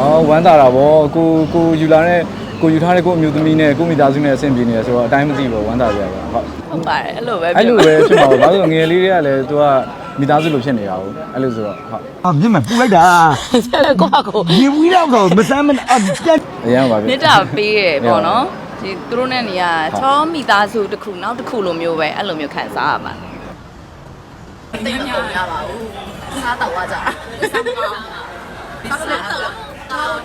အော်ဝမ်းသာတာဗောကိုကိုယူလာတဲ့ကိုယူထားတဲ့ကိုအမျိုးသမီးနဲ့ကိုမိသားစုနဲ့အဆင်ပြေနေတယ်ဆိုတော့အတိုင်းမသိဘူးဝမ်းသာကြရပါဟုတ်ဟုတ်ပါတယ်အဲ့လိုပဲအဲ့လိုပဲဖြစ်မှာပါဘာလို့လဲငယ်လေးတွေကလည်းသူကမိသားစုလိုဖြစ်နေတာဟုတ်အဲ့လိုဆိုတော့ဟုတ်အာမျက်မှန်ပူလိုက်တာဆက်လက်ကိုယ့်ကိုရေဝီးတော့တော့မစမ်းမအာပြတ်အရင်ပါပဲမေတ္တာပေးရပေါ့နော်ဒီသူတို့နဲ့နေရချောမိသားစုတစ်ခုနောက်တစ်ခုလိုမျိုးပဲအဲ့လိုမျိုးခံစားရပါတိ တ်ညောင်ရပါဘူးစားတော့သွားကြတာ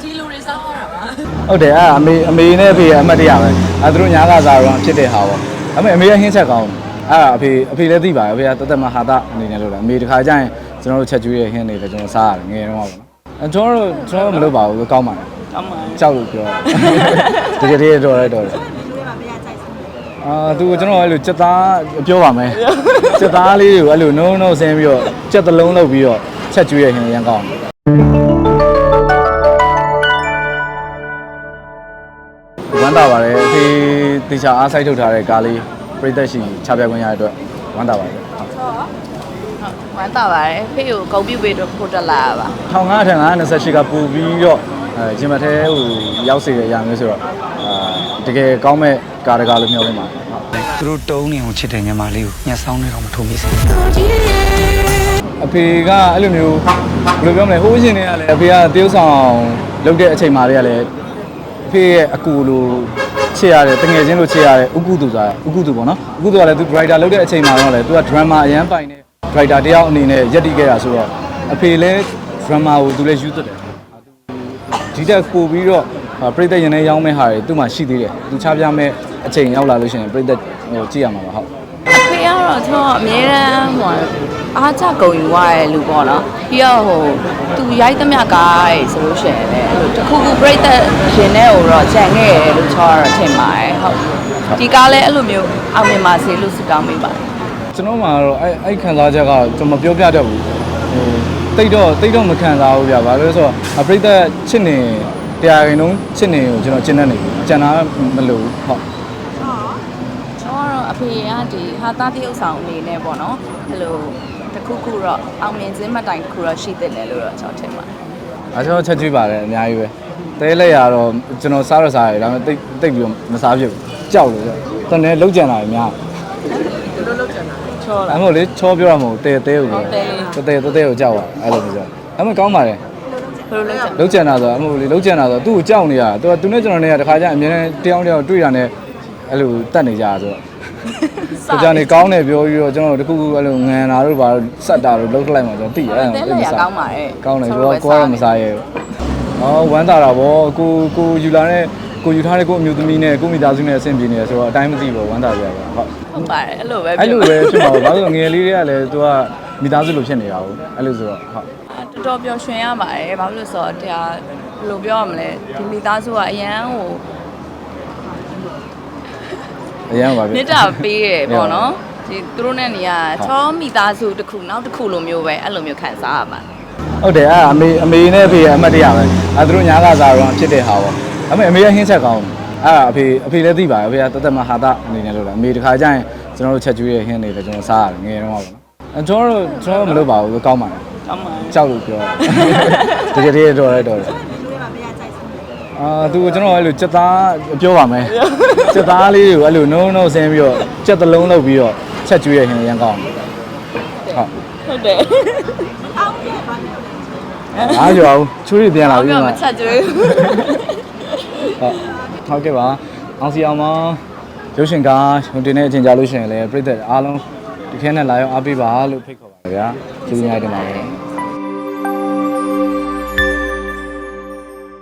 ဒီလူတွေစားရတာပါဟုတ်တယ်အဲ့အမေအမေနဲ့အဖေကအမှတ်တရပဲအဲ့သူတို့ညာကစားတော့ဖြစ်တဲ့ဟာပေါ့အမေအမေကဟင်းချက်ကောင်းတယ်အဲ့အဖေအဖေလည်းသိပါတယ်အဖေကတသက်မဟာတအနေနဲ့လို့လားအမေတခါကျရင်ကျွန်တော်တို့ချက်ကျွေးရဲ့ဟင်းတွေလည်းကျွန်တော်စားရတယ်ငယ်တော့ပေါ့နော်အဲကျွန်တော်တို့ကျွန်တော်တို့မလုပ်ပါဘူးကောင်းပါတယ်ကောင်းပါကြောက်လို့ပြောတကယ်တည်းတော်ရဲတော်တယ် အာသူကျွန်တော်အဲ့လိုစက်သားပြောပါမယ်စက်သားလေးကိုအဲ့လိုနှုံးနှုံးဆင်းပြီးတော့စက်သလုံးလုပ်ပြီးတော့ချက်ကျွေးရဟင်ရန်ကောင်းဝမ်းသာပါတယ်အဖေတေချာအားဆိုင်ထုတ်ထားတဲ့ကားလေးပြိသက်ရှိချပြခွင့်ရတဲ့အတွက်ဝမ်းသာပါတယ်ဟုတ်ဝမ်းသာပါတယ်ဖေကိုဂုံပြုတ်ပေးတော့ဖို့တက်လာပါ15ထံ28ကပူပြီးတော့အဲဂျင်မထဲဟိုရောက်စေတဲ့အရာမျိုးဆိုတော့အာတကယ်ကောင်းမဲ့ကားတကားလို့ပြောလို့မှာဟုတ် သူတို့တုံးနေအောင်ချစ်တယ်ညီမလေးကိုညှက်ဆောင်နေတော့မထုံမိစေအဖေကအဲ့လိုမျိုးဘယ်လိုပြောမလဲဟိုးရှင်တွေကလည်းအဖေကတရုပ်ဆောင်လုပ်တဲ့အချိန်မှာတွေကလည်းအဖေရဲ့အကူလိုချစ်ရတယ်တငယ်ချင်းလိုချစ်ရတယ်ဥကုသူဆိုတာဥကုသူပေါ့နော်ဥကုသူကလည်းသူ driver လုပ်တဲ့အချိန်မှာတော့လေသူက drama အရန်ပိုင်တဲ့ driver တယောက်အနေနဲ့ရက်တည်ခဲ့တာဆိုတော့အဖေလည်း drama ကိုသူလည်းယူသက်တယ်ဒီတက်ပို့ပြီးတော့ ပြိတ္တရင်ထဲရောင်းမဲ့ဟာတွေသူ့မှာရှိသေးတယ်သူချပြမဲ့အချိန်ရောက်လာလို့ရှိရင်ပြိတ္တဟိုကြည့်ရမှာပါဟုတ်ဖေကတော့ကျွန်တော်အမြဲတမ်းဟိုအားချဂုံယူရတဲ့လူပေါ့နော်ပြီးတော့ဟိုသူရိုက်သမျှကားရေဆိုလို့ရှိရင်လည်းအဲ့လိုတစ်ခုခုပြိတ္တရှင်တဲ့ဟိုတော့ကြံခဲ့ရလို့ချောတော့ထင်ပါတယ်ဟုတ်ဒီကားလည်းအဲ့လိုမျိုးအောင်မြင်ပါစေလို့ဆုတောင်းပေးပါတယ်ကျွန်တော်မှာတော့အဲ့အဲ့ခံစားချက်ကကျွန်တော်မပြောပြတတ်ဘူးဟိုတိတ်တော့တိတ်တော့မခံစားဘူးဗျာဘာလို့လဲဆိုတော့အပရိသတ်ချစ်နေ တရားရင်လုံးချစ်နေကိုကျွန်တော်ကျင့်တတ်နေပြီကျန်တာမလို့ဟုတ်ကျွန်တော်ကတော့အဖေကဒီဟာသားတရုပ်ဆောင်အနေနဲ့ပေါ့နော်အဲ့လိုတစ်ခုခုတော့အောင်မြင်ခြင်းမတိုင်တစ်ခုတော့ရှိသင့်တယ်လို့တော့ကျွန်တော်ထင်ပါတယ်အဲကျွန်တော်ချက်ကျွေးပါတယ်အများကြီးပဲတဲလက်ရတော့ကျွန်တော်စားရစားရတယ်ဒါပေမဲ့တိတ်တိတ်ပြီးတော့မစားဖြစ်ဘူးကြောက်လို့ကြောက်တနေ့လုံးကြံတာအများချောအလားမို့လေချောပြောရမဟုတ်တဲတဲကိုပြောတဲတဲတဲတဲကိုကြောက်ပါအဲ့လိုမျိုးကြောက်အမေကောင်းပါတယ် ဘယ်လိုလဲကြလုံးကြံတာဆိုအမို့လေလုံးကြံတာဆိုသူ့ကိုကြောက်နေရတာသူကသူနဲ့ကျွန်တော်နဲ့ကတခါကျအမြဲတမ်းတယောက်တယောက်တွေ့တာနဲ့အဲ့လိုတတ်နေကြတာဆိုတော့ကိုကြနေကောင်းတယ်ပြောပြီးတော့ကျွန်တော်တို့တခုခုအဲ့လိုငံတာတို့ဘာလို့စက်တာတို့လောက်ထလိုက်မှာကျွန်တော်သိရတယ်တဲလက်ရကောင်းပါတယ်ကောင်းတယ်ကိုကကိုကတော့မစားရဲဘူး။အော်ဝမ်းသာတာဗောကိုကိုယူလာတဲ့ကိုယူထားတဲ့ကိုအမျိုးသမီးနဲ့ကိုမိသားစုနဲ့အဆင်ပြေနေတယ်ဆိုတော့အတိုင်းမသိဘူးဝမ်းသာကြရပါဟုတ် ဟုတ်ပါတယ်အဲ့လိုပဲအဲ့လိုပဲဖြစ်မှာပါဘာလို့လဲငယ်လေးတွေကလည်းသူကမိသားစုလိုဖြစ်နေတာဟုတ်အဲ့လိုဆိုတော့ဟုတ် တော်တော်ပျော်ရွှင်ရပါတယ်ဘာလို့လဲဆိုတော့တရားဘယ်လိုပြောရမလဲဒီမိသားစုကအရန်ဟိုအရင်ကပါပြီမေတ္တာပေးရပေါ့နော်ဒီသူတို့နဲ့နေရချောမိသားစုတစ်ခုနောက်တစ်ခုလိုမျိုးပဲအဲ့လိုမျိုးခံစားရပါဟုတ်တယ်အဲ့အမေအမေနဲ့အဖေကအမှတ်တရပဲအဲ့သူတို့ညာကစားတော့ဖြစ်တဲ့ဟာပေါ့အမေအမေကဟင်းချက်ကောင်းတယ်အဲ့အဖေအဖေလည်းသိပါတယ်အဖေကတသက်မဟာတအနေနဲ့လို့လားအမေတခါကျရင်ကျွန်တော်တို့ချက်ကျွေးရဲ့ဟင်းတွေလည်းကျွန်တော်စားရတယ်ငယ်တော့ပေါ့နော်အဲကျွန်တော်တို့ကျွန်တော်တို့မလုပ်ပါဘူးကောင်းပါတယ် ကောင်းပါကြောက်လို့ပြောတကယ်တည်းတော်ရဲတော်တယ်အာသူကျွန်တော်အဲ့လိုစက်သားပြောပါမယ်စက်သားလေးကိုအဲ့လိုနှုံးနှုံးဆင်းပြီးတော့စက်သလုံးလုပ်ပြီးတော့ချက်ကျွေးရဲ့ဟင်းရန်ကောင်းဟုတ်ဟုတ်တယ်အားကြောအောင်ချွေးရပြန်လာဟုတ်ပြီကဲ့မှာမချက်ကျွေးဟုတ်ဟုတ်ကဲ့ပါအောင်စီအောင်မရုပ်ရှင်ကားဟိုတင်တဲ့အချိန်ကြာလို့ရှိရင်လည်းပြည်သက်အားလုံးဒီခဲနဲ့လာရောက်အားပေးပါလို့ဖိတ်ခေါ်ပါဗျာကျေးဇူးများတင်ပါတယ်